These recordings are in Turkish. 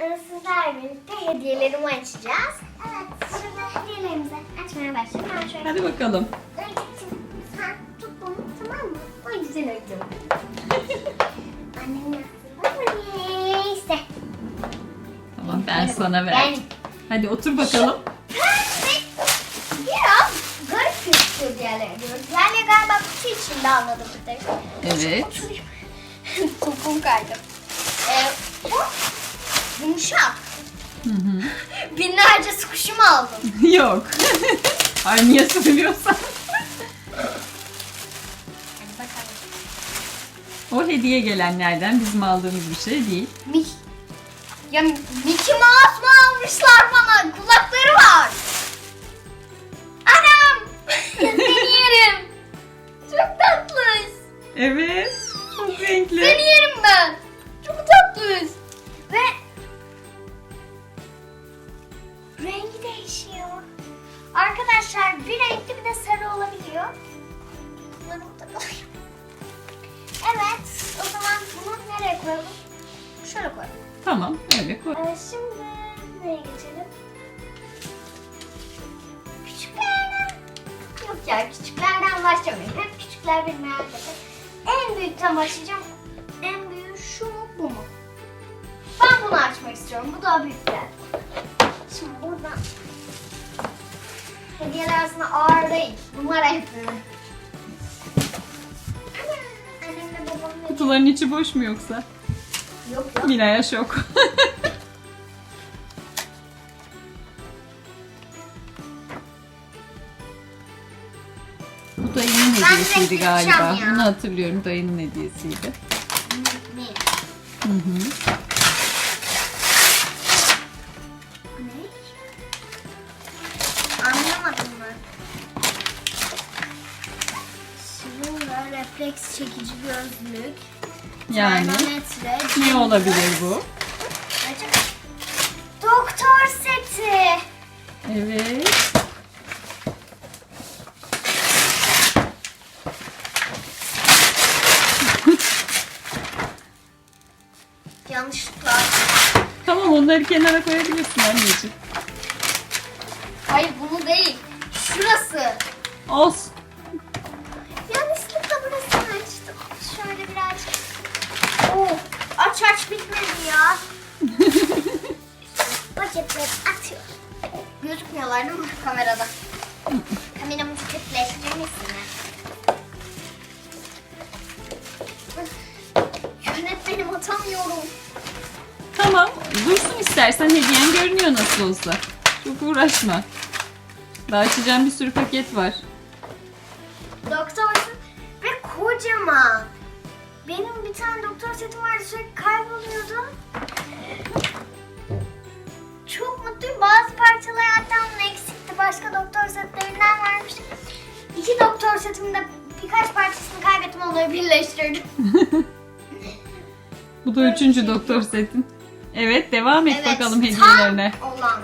e, sizlerle birlikte hediyelerimi açacağız. Evet, şimdi hediyelerimizi açmaya başlayalım. Ben şöyle Hadi bakalım. Öykücüğüm, sen tut bunu tamam mı? O güzel. Annemin aslında neyse. Tamam ben sana ver. Ben Hadi otur bakalım. biraz garip gözüküyor diğerlerine göre. Diğerleri galiba kutu içinde anladım bir tek. Evet. Topum kaydı. Ee, bu yumuşak. Hı hı. Binlerce sıkışımı aldım. Yok. Ay niye söylüyorsan. Hadi bakalım. O hediye gelenlerden bizim aldığımız bir şey değil. Mik ya Mickey Mouse mu almışlar bana? Kulakları var. Anam! Seni yerim. Çok tatlıyız. Evet. Çok renkli. Seni yerim ben. Çok tatlıyız. Koyalım? Şöyle koyalım. Tamam öyle koy. Ee, şimdi nereye geçelim? Küçüklerden. Yok ya küçüklerden başlamayayım. Hep küçükler bir merak eder. En büyükten başlayacağım. En büyüğü şu mu bu mu? Ben bunu açmak istiyorum. Bu daha büyük geldi. Şimdi buradan hediyeler aslında ağır değil. Numara yapıyorum. Kutuların içi boş mu yoksa? Yok yok. Mila'ya şok. Bu dayının hediyesiydi direkt galiba. gideceğim ya. Bunu hatırlıyorum dayının hediyesiydi. Ne? Hı hı. Ne? Anlamadım ben. Şurada refleks çekici gözlük. Yani termometre, ne olabilir bu? Doktor seti. Evet. Yanlışlıkla. Tamam onları kenara koyabilirsin anneciğim. Hayır bunu değil. Şurası. Olsun. Aç bitmedi ya. Paketleri atıyor. Gözükmüyorlar değil mi kamerada? Kameramı kötüleştirir misin? Yönetmenim atamıyorum. Tamam. Dursun istersen hediyen görünüyor nasıl olsa. Çok uğraşma. Daha açacağım bir sürü paket var. Doktorsun ve kocaman. Benim bir tane doktor setim vardı sürekli kayboluyordu. Çok mutluyum. Bazı parçalar hatta onun eksikti. Başka doktor setlerinden vermiştim. İki doktor setimde birkaç parçasını kaybettim onları birleştirdim. Bu da üçüncü doktor setin. Evet devam et bakalım tam hediyelerine. olan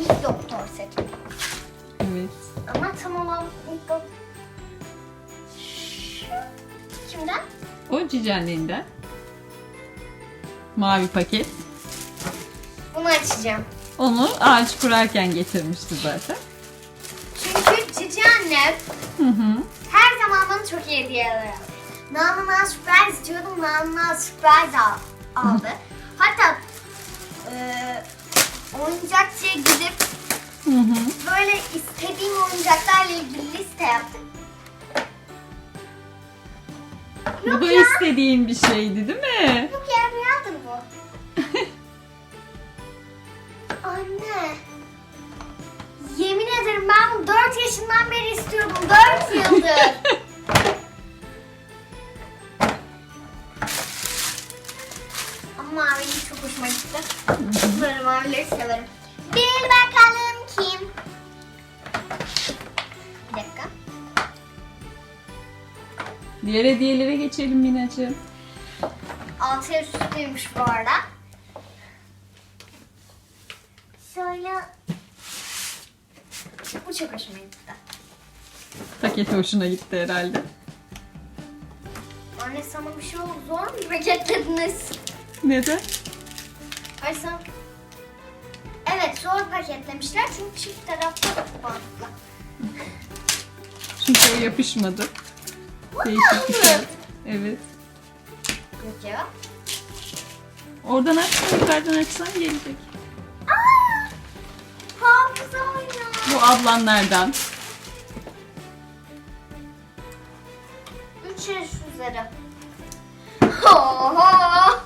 ilk doktor setim. Evet. Ama tam olan ilk doktor... Kimden? O cici annenden. Mavi paket. Bunu açacağım. Onu ağaç kurarken getirmişti zaten. Çünkü cici annem Hı hı. her zaman bana çok iyi hediyeler aldı. Nana'na sürpriz istiyordum. Nana sürpriz al- aldı. Hatta eee oyuncakçıya gidip Hı hı. böyle istediğim oyuncaklarla ilgili liste yaptık. Bu da istediğin bir şeydi değil mi? Yok ya rüyadır bu. Anne. Yemin ederim ben bunu 4 yaşından beri istiyordum. 4 yıldır. Ama mavi çok hoşuma gitti. Böyle mavileri severim. Diğer hediyelere geçelim Minacığım. Altı yaş üstüymüş bu arada. Şöyle... Bu çok hoşuma gitti. Paket hoşuna gitti herhalde. Anne sana bir şey oldu. Zor mu paketlediniz? Neden? Ay sen... Evet zor paketlemişler çünkü çift tarafta bantla. Çünkü o yapışmadı. Değişik bir kağıt. Evet. Peki. Oradan açsan yukarıdan açsan gelecek. Aa! Hafıza oyunu. Bu ablanlardan. Üç yaş üzeri. Oho!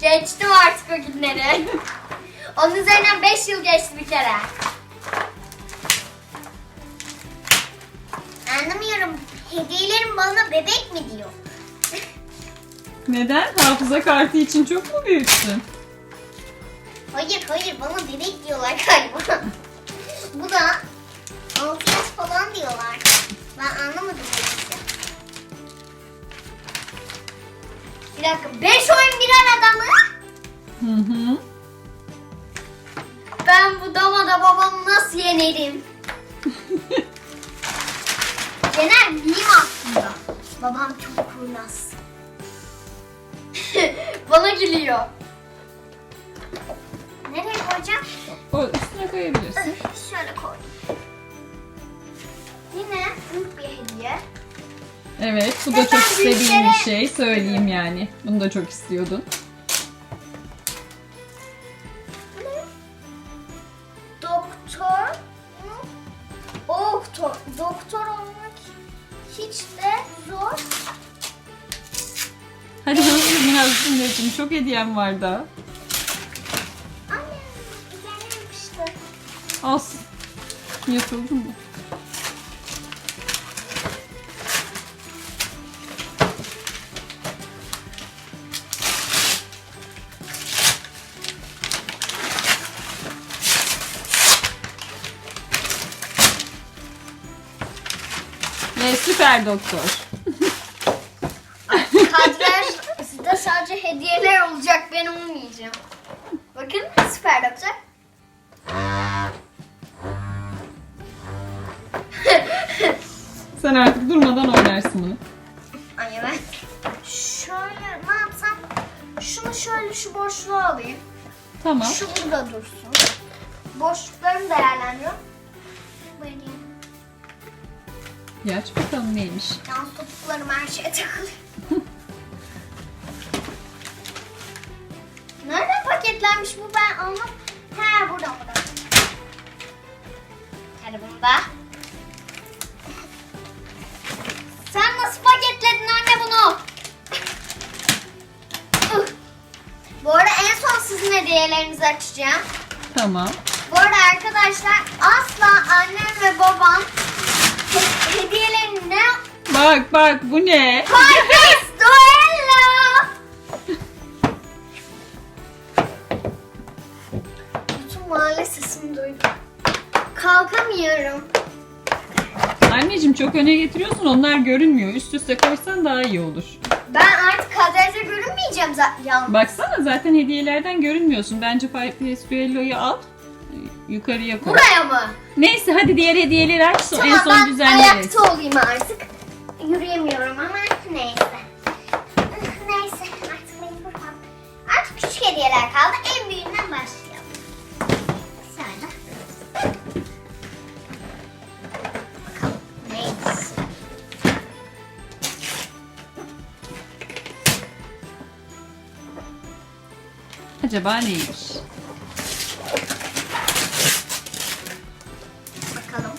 Geçtim artık o günleri. Onun üzerinden 5 yıl geçti bir kere. Hediyelerim bana bebek mi diyor? Neden? Hafıza kartı için çok mu büyüksün? Hayır hayır bana bebek diyorlar galiba. Bu da 6 yaş falan diyorlar. Ben anlamadım. Bir dakika 5 oyun birer adamı. Hı hı. Ben bu damada babamı nasıl yenerim? Yener miyim aslında? Babam çok kurnaz. Bana gülüyor. Nereye koyacağım? O üstüne koyabilirsin. Şöyle koy. Yine büyük bir hediye. Evet, bu da çok büyüklere- bir şey. Söyleyeyim yani. Bunu da çok istiyordun. Çok hediyem var daha. Anne, üzerine yapıştı. Olsun. Yırtıldın mı? Ve süper doktor. Kadrer sizde sadece hediyeler ben olmayacağım. Bakın süper doktor. Sen artık durmadan oynarsın bunu. Ay evet. Şöyle ne yapsam? Şunu şöyle şu boşluğa alayım. Tamam. Şu burada dursun. Boşluklarımı değerlendiriyorum. Böyle Bir aç bakalım neymiş. Yalnız topuklarım her şeye takılıyor. Paketlenmiş bu ben anlam. He buradan buradan. Hadi bunu da. Sen nasıl paketledin anne bunu? Bu arada en son sizin hediyelerinizi açacağım. Tamam. Bu arada arkadaşlar asla annem ve babam he- hediyelerini ne Bak bak bu ne? Corpus mahalle sesimi duydu. Kalkamıyorum. Anneciğim çok öne getiriyorsun onlar görünmüyor. Üst üste koysan daha iyi olur. Ben artık kadrajda görünmeyeceğim zaten. Baksana zaten hediyelerden görünmüyorsun. Bence Pipestuello'yu al. Yukarıya koy. Buraya mı? Neyse hadi diğer hediyeleri aç. son- en Tamam son ben düzenleriz. ayakta olayım artık. Yürüyemiyorum ama neyse. Neyse artık mecbur kaldım. Artık küçük hediyeler kaldı. En büyüğünden başlayalım. Acaba neymiş? Bakalım.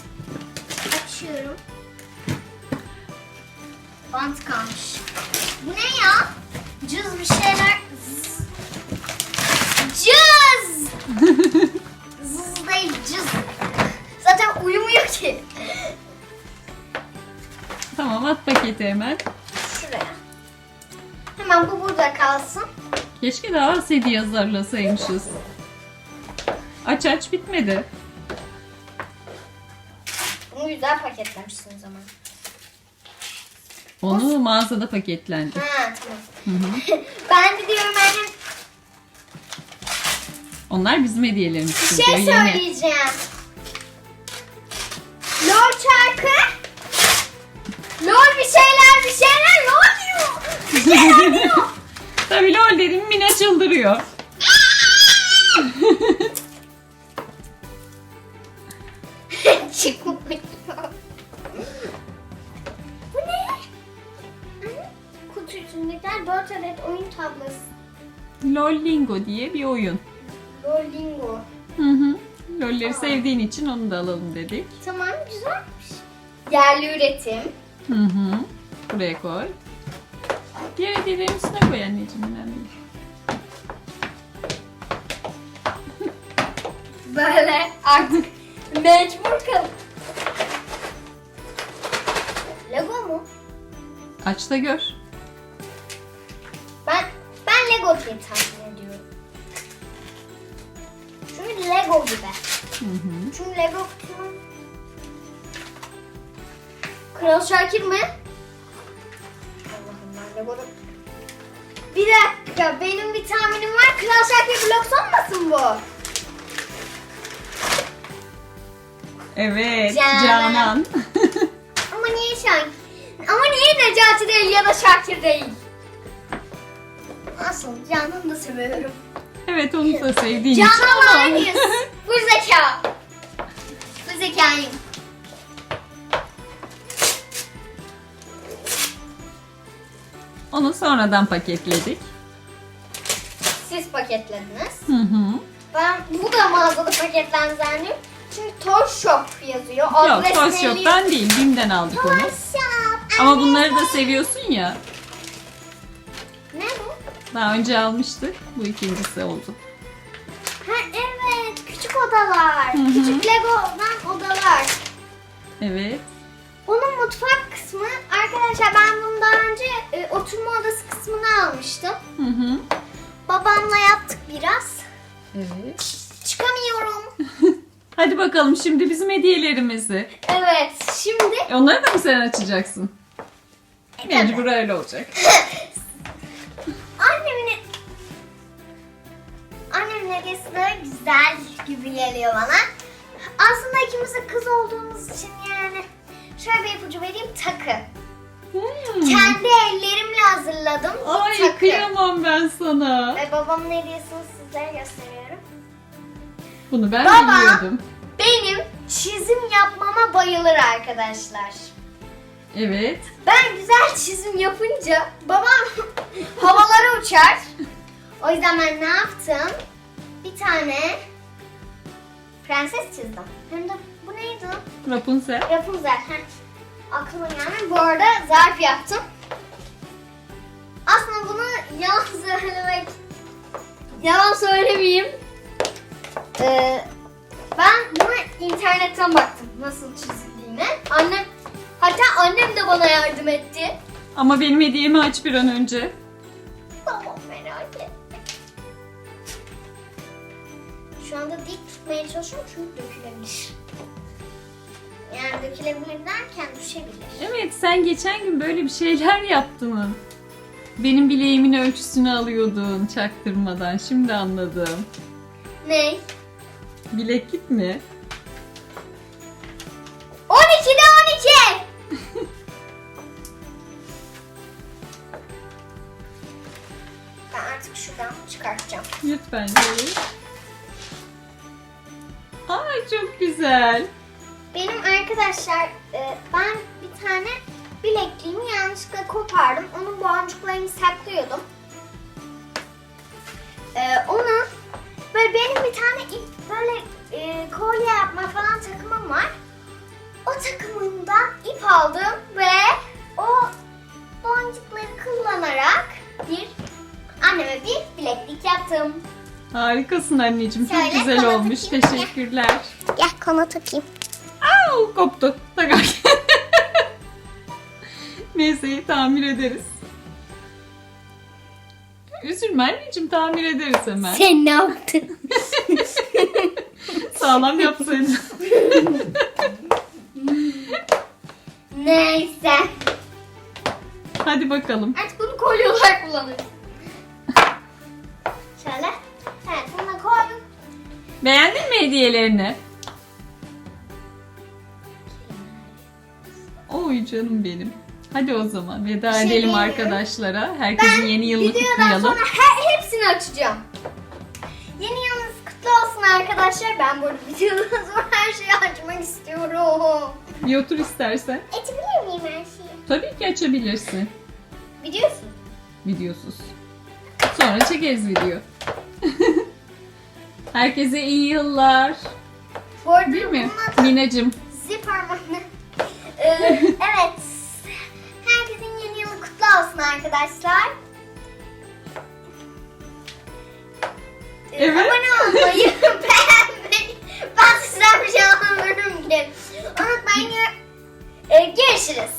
Açıyorum. Bant kalmış. Bu ne ya? Cız bir şeyler. Zzz. Cız! Zız değil cız. Zaten uyumuyor ki. Tamam at paketi hemen. Şuraya. Hemen bu burada kalsın. Keşke daha az hediye hazırlasaymışız. Aç aç bitmedi. Bunu güzel paketlemişsiniz ama. Onu mağazada paketlendi. Ha tamam. Ben de diyorum annem Onlar bizim hediyelerimiz. bir şey yeni. söyleyeceğim. LOL şarkı. LOL bir şeyler bir şeyler LOL diyor. Tabii lol dedim Mine çıldırıyor. Çıkmıyor. Bu ne? Hı? Kutu içindekiler 4 adet oyun tablası. Lollingo diye bir oyun. Lolingo. Hı hı. Lolleri sevdiğin için onu da alalım dedik. Tamam güzelmiş. Yerli üretim. Hı hı. Buraya koy. Diğer hediyelerin üstüne koy anneciğim. önemli değil. Böyle artık mecbur kal. Lego mu? Aç da gör. Ben ben Lego diye tahmin ediyorum. Çünkü Lego gibi. Hı hı. Çünkü Lego kutunun... Kral Şakir mi? Lego'da... Bir dakika benim bir tahminim var. Kral Şakir blok olmasın bu? Evet, Canan. Canan. Ama niye Şakir? Ama niye Necati değil ya da Şakir değil? Asıl Canan'ı da seviyorum. evet, onu da sevdiğin için al. aynıyız. Bu zeka. Bu zekayım. Onu sonradan paketledik. Siz paketlediniz. Hı hı. Ben bu da mağazada paketlendi zannediyorum. Çünkü Toy Shop yazıyor. Yok, Adres Toy belli. Shop'tan değil, Bim'den aldık Toy onu. Shop. Ama bunları da seviyorsun ya. Ne bu? Daha önce almıştık. Bu ikincisi oldu. Ha evet, küçük odalar. Hı hı. Küçük Lego'dan odalar. Evet. Onun mutfak kısmı, arkadaşlar ben bunu daha önce e, oturma odası kısmını almıştım. Hı hı. Babamla yaptık biraz. Evet. Çıkamıyorum. Hadi bakalım şimdi bizim hediyelerimizi. evet, şimdi E, onları da mı sen açacaksın? E, Mecbur öyle olacak. Annemin Annemin hediyesi de güzel gibi geliyor bana. Aslında ikimiz de kız olduğumuz için yani şöyle bir ipucu vereyim takı. Hmm. Kendi ellerimle hazırladım bu Ay takı. kıyamam ben sana. Ve babamın hediyesini sizlere gösteriyorum. Bunu ben Baba. biliyordum. Benim çizim yapmama bayılır arkadaşlar. Evet. Ben güzel çizim yapınca babam havalara uçar. O yüzden ben ne yaptım? Bir tane prenses çizdim. Hem de bu neydi? Rapunzel. Rapunzel. Heh. Aklıma gelmedi. Bu arada zarf yaptım. Aslında bunu yalan söylemek... Yalan söylemeyeyim. Ee, ben buna internetten baktım nasıl çizildiğine. Annem, hatta annem de bana yardım etti. Ama benim hediyemi aç bir an önce. Tamam merak etme. Şu anda dik tutmaya çalışıyorum çünkü dökülebilir. Yani dökülebilir derken düşebilir. Evet sen geçen gün böyle bir şeyler yaptın. Benim bileğimin ölçüsünü alıyordun çaktırmadan. Şimdi anladım. Ne? Bileklik mi? 12'de 12! ben artık şuradan çıkartacağım. Lütfen. evet. Çok güzel. Benim arkadaşlar e, ben bir tane bilekliğimi yanlışlıkla kopardım. Onun boncuklarını saklıyordum. E, onu böyle benim bir tane ip böyle e, kolye yapma falan takımım var. O takımından ip aldım ve o boncukları kullanarak bir anneme bir bileklik yaptım. Harikasın anneciğim. Çok Şöyle güzel olmuş. takayım. Teşekkürler. Gel kana takayım. Au koptu. Takar. Neyse tamir ederiz. Üzülme anneciğim tamir ederiz hemen. Sen ne yaptın? Sağlam yapsaydın. Neyse. Hadi bakalım. Artık bunu kolye olarak Beğendin mi hediyelerini? Oy canım benim. Hadi o zaman veda şey edelim diyemiyorum. arkadaşlara. Herkesin yeni yılını kutlayalım. sonra her, hepsini açacağım. Yeni yılınız kutlu olsun arkadaşlar. Ben burada videodan sonra her şeyi açmak istiyorum. Bir otur istersen. Açabilir miyim her şeyi? Tabii ki açabilirsin. Biliyorsun. Videosuz. Sonra çekeriz video. Herkese iyi yıllar. Bu arada Değil mi? bunun adı Minacım. Ee, evet. Herkesin yeni yılı kutlu olsun arkadaşlar. Ee, Evet. Abone olmayı, beğenmeyi. Ben sizden bir şey anlamıyorum ki. Unutmayın. Ee, görüşürüz.